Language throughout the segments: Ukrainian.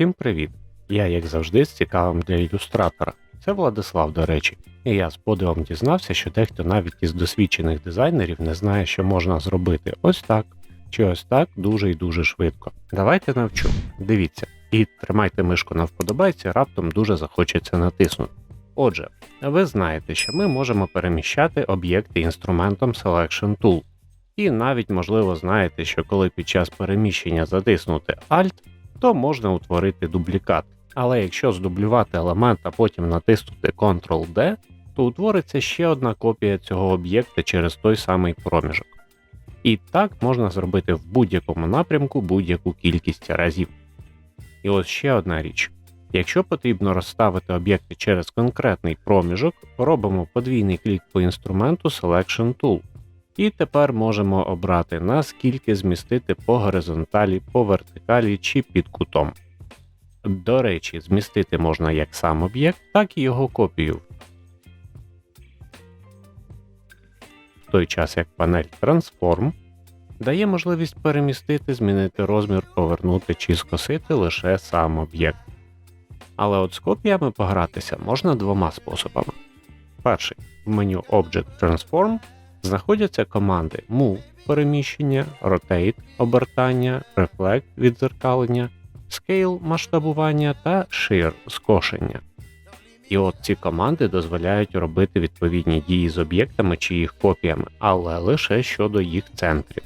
Всім привіт! Я, як завжди, з цікавим для ілюстратора. Це Владислав, до речі, і я з подивом дізнався, що дехто навіть із досвідчених дизайнерів не знає, що можна зробити ось так, чи ось так дуже і дуже швидко. Давайте навчу. Дивіться, і тримайте мишку на вподобайці, раптом дуже захочеться натиснути. Отже, ви знаєте, що ми можемо переміщати об'єкти інструментом Selection Tool. І навіть, можливо, знаєте, що коли під час переміщення затиснути Alt, то можна утворити дублікат. Але якщо здублювати елемент, а потім натиснути Ctrl-D, то утвориться ще одна копія цього об'єкта через той самий проміжок. І так можна зробити в будь-якому напрямку будь-яку кількість разів. І ось ще одна річ. Якщо потрібно розставити об'єкти через конкретний проміжок, робимо подвійний клік по інструменту Selection Tool. І тепер можемо обрати наскільки змістити по горизонталі, по вертикалі чи під кутом. До речі, змістити можна як сам об'єкт, так і його копію. В той час як панель Transform дає можливість перемістити, змінити розмір, повернути чи скосити лише сам об'єкт. Але от з копіями погратися можна двома способами. Перший в меню Object Transform знаходяться команди Move переміщення, Rotate обертання, Reflect відзеркалення, Scale масштабування та Shear скошення. І от ці команди дозволяють робити відповідні дії з об'єктами чи їх копіями, але лише щодо їх центрів.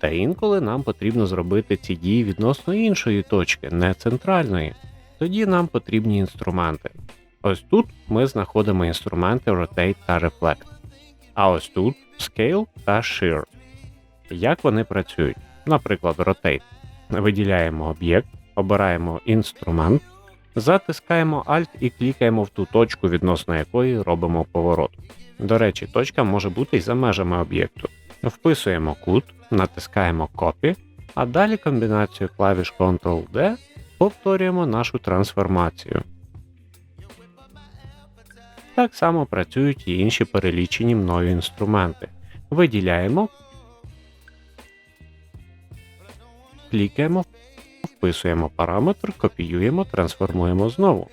Та інколи нам потрібно зробити ці дії відносно іншої точки, не центральної. Тоді нам потрібні інструменти. Ось тут ми знаходимо інструменти Rotate та Reflect. А ось тут Scale та Shear. Як вони працюють? Наприклад, Rotate. Виділяємо об'єкт, обираємо інструмент, затискаємо Alt і клікаємо в ту точку, відносно якої робимо поворот. До речі, точка може бути і за межами об'єкту. Вписуємо кут, натискаємо Copy, а далі комбінацією клавіш Ctrl-D повторюємо нашу трансформацію. Так само працюють і інші перелічені мною інструменти. Виділяємо, клікаємо, вписуємо параметр, копіюємо, трансформуємо знову.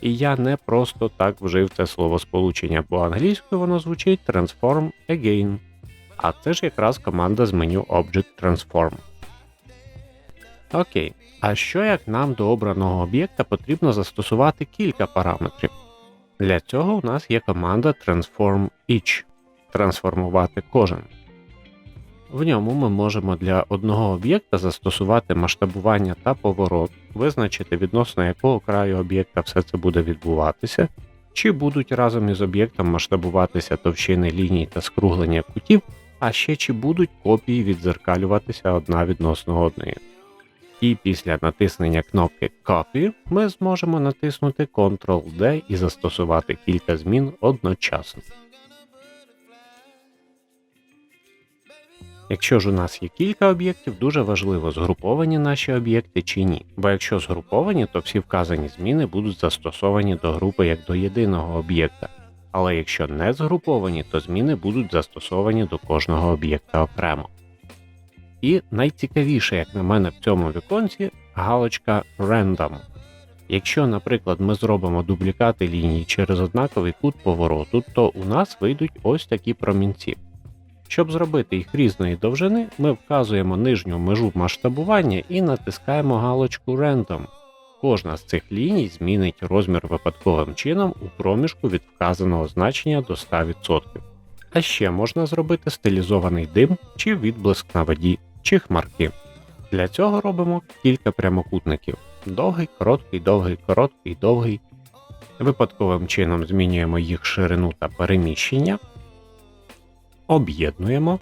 І я не просто так вжив це словосполучення, бо англійською воно звучить Transform Again. А це ж якраз команда з меню Object Transform. Окей, а що як нам до обраного об'єкта потрібно застосувати кілька параметрів? Для цього у нас є команда Transform Each трансформувати кожен. В ньому ми можемо для одного об'єкта застосувати масштабування та поворот, визначити відносно якого краю об'єкта все це буде відбуватися, чи будуть разом із об'єктом масштабуватися товщини ліній та скруглення кутів, а ще чи будуть копії відзеркалюватися одна відносно одної. І після натиснення кнопки Copy ми зможемо натиснути Ctrl-D і застосувати кілька змін одночасно. Якщо ж у нас є кілька об'єктів, дуже важливо, згруповані наші об'єкти чи ні. Бо якщо згруповані, то всі вказані зміни будуть застосовані до групи як до єдиного об'єкта. Але якщо не згруповані, то зміни будуть застосовані до кожного об'єкта окремо. І найцікавіше, як на мене, в цьому віконці галочка Random. Якщо, наприклад, ми зробимо дублікати ліній через однаковий кут повороту, то у нас вийдуть ось такі промінці. Щоб зробити їх різної довжини, ми вказуємо нижню межу масштабування і натискаємо галочку Random. Кожна з цих ліній змінить розмір випадковим чином у проміжку від вказаного значення до 100%. А ще можна зробити стилізований дим чи відблиск на воді чи хмарки. Для цього робимо кілька прямокутників: довгий, короткий, довгий, короткий, довгий. Випадковим чином змінюємо їх ширину та переміщення, об'єднуємо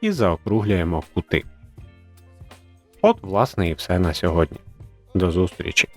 і заокруглюємо кути. От, власне, і все на сьогодні. До зустрічі!